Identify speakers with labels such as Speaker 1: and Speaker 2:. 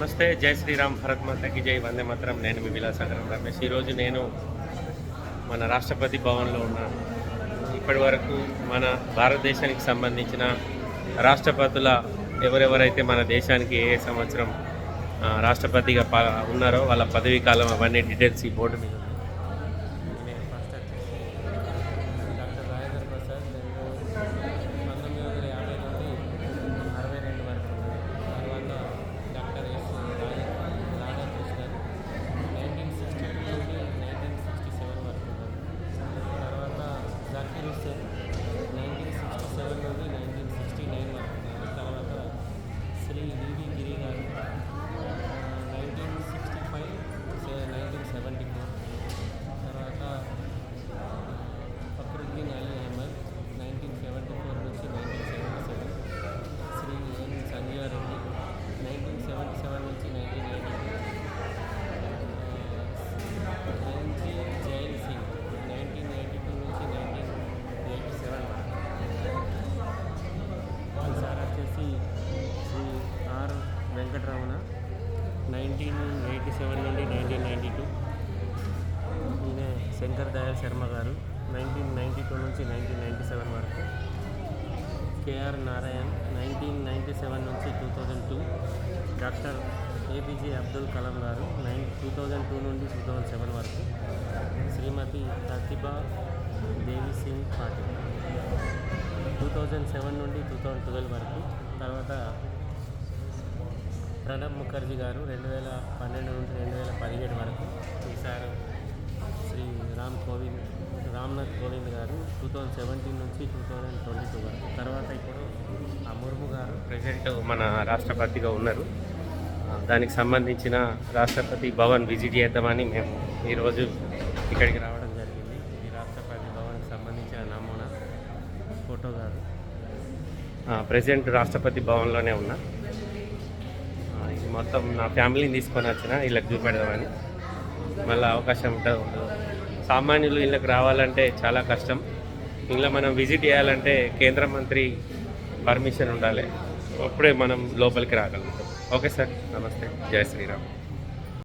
Speaker 1: నమస్తే జై శ్రీరామ్ భరత్ మాతకి జై వందే మాత్రం. నేను మీ విలాసాగరం రమేష్. ఈరోజు నేను మన రాష్ట్రపతి భవన్లో ఉన్నాను. ఇప్పటి వరకు మన భారతదేశానికి సంబంధించిన రాష్ట్రపతుల ఎవరెవరైతే మన దేశానికి ఏ ఏ సంవత్సరం రాష్ట్రపతిగా ఉన్నారో వాళ్ళ పదవీ కాలం అవన్నీ డీటెయిల్స్ ఈ బోర్డు మీద
Speaker 2: Thank you. Nineteen eighty seven నుండి నైన్టీన్ నైంటీ టూ ఈయన శంకర్ దయాల్ శర్మ గారు నైన్టీన్ నైంటీ టూ నుంచి నైన్టీన్ నైంటీ సెవెన్ వరకు. KR Narayan nineteen ninety seven నుంచి two thousand two doctor APJ Abdul Kalam గారు నైన్ టూ థౌజండ్ టూ నుండి two thousand seven వరకు. Shrimati Pratibha Devi Singh Patil. Two thousand seven నుండి two thousand twelve వరకు. తర్వాత ప్రణబ్ ముఖర్జీ గారు రెండు వేల పన్నెండు నుండి రెండు వేల పదిహేడు వరకు ఈసారి శ్రీ రామ్ కోవింద్ రామ్నాథ్ కోవింద్ గారు టూ థౌజండ్ సెవెంటీన్ నుంచి టూ థౌజండ్ ట్వంటీ టూ వరకు. తర్వాత ఇప్పుడు ఆ ముర్ము గారు
Speaker 1: ప్రజెంట్ మన రాష్ట్రపతిగా ఉన్నారు. దానికి సంబంధించిన రాష్ట్రపతి భవన్ విజిట్ చేద్దామని మేము ఈరోజు ఇక్కడికి రావడం
Speaker 2: జరిగింది. ఇది రాష్ట్రపతి భవన్కి సంబంధించిన నమూనా ఫోటో గారు
Speaker 1: ప్రజెంట్ రాష్ట్రపతి భవన్లోనే ఉన్నా. మొత్తం నా ఫ్యామిలీని తీసుకొని వచ్చిన వీళ్ళకి చూపెడదామని. మళ్ళీ అవకాశం ఉంటుంది ఉండదు. సామాన్యులు ఇళ్ళకి రావాలంటే చాలా కష్టం. ఇలా మనం విజిట్ చేయాలంటే కేంద్ర మంత్రి పర్మిషన్ ఉండాలి. అప్పుడే మనం లోపలికి రాగలుగుతాం. ఓకే సార్ నమస్తే. జయ శ్రీరామ్.